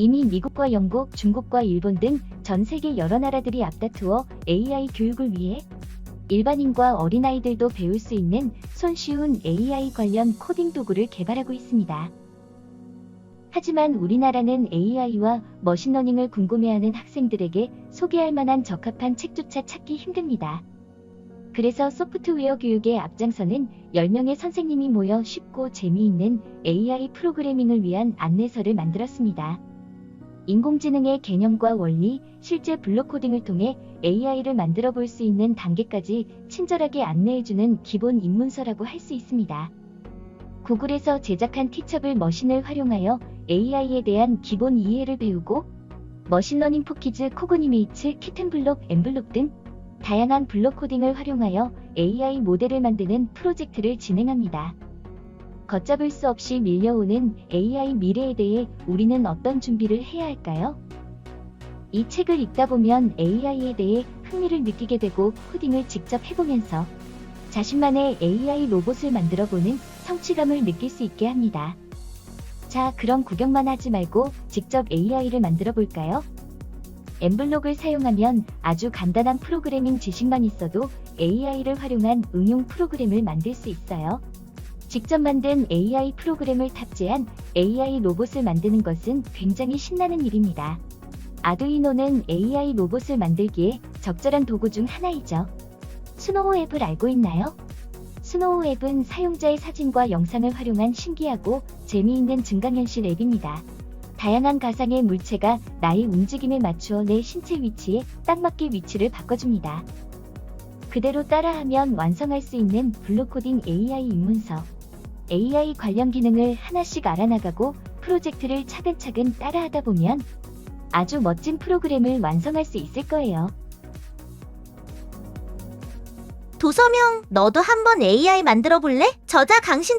이미 미국과 영국, 중국과 일본 등 전 세계 여러 나라들이 앞다투어 AI 교육을 위해 일반인과 어린아이들도 배울 수 있는 손쉬운 AI 관련 코딩 도구를 개발하고 있습니다. 하지만 우리나라는 AI와 머신러닝을 궁금해하는 학생들에게 소개할 만한 적합한 책조차 찾기 힘듭니다. 그래서 소프트웨어 교육의 앞장서는 10명의 선생님이 모여 쉽고 재미있는 AI 프로그래밍을 위한 안내서를 만들었습니다. 인공지능의 개념과 원리, 실제 블록 코딩을 통해 AI를 만들어 볼 수 있는 단계까지 친절하게 안내해주는 기본 입문서라고 할 수 있습니다. 구글에서 제작한 티처블 머신을 활용하여 AI에 대한 기본 이해를 배우고 머신러닝 포키즈, 코그니메이츠, 키튼블록, 엠블록 등 다양한 블록 코딩을 활용하여 AI 모델을 만드는 프로젝트를 진행합니다. 걷잡을 수 없이 밀려오는 AI 미래에 대해 우리는 어떤 준비를 해야 할까요? 이 책을 읽다 보면 AI에 대해 흥미를 느끼게 되고 코딩을 직접 해보면서 자신만의 AI 로봇을 만들어 보는 성취감을 느낄 수 있게 합니다. 자, 그럼 구경만 하지 말고 직접 AI를 만들어 볼까요? 엠블록을 사용하면 아주 간단한 프로그래밍 지식만 있어도 AI를 활용한 응용 프로그램을 만들 수 있어요. 직접 만든 AI 프로그램을 탑재한 AI 로봇을 만드는 것은 굉장히 신나는 일입니다. 아두이노는 AI 로봇을 만들기에 적절한 도구 중 하나이죠. 스노우 앱을 알고 있나요? 스노우 앱은 사용자의 사진과 영상을 활용한 신기하고 재미있는 증강현실 앱입니다. 다양한 가상의 물체가 나의 움직임에 맞추어 내 신체 위치에 딱 맞게 위치를 바꿔줍니다. 그대로 따라하면 완성할 수 있는 블록코딩 AI 입문서. AI 관련 기능을 하나씩 알아나가고 프로젝트를 차근차근 따라하다 보면 아주 멋진 프로그램을 완성할 수 있을 거예요. 도서명, 너도 한번 AI 만들어 볼래? 저자 강신조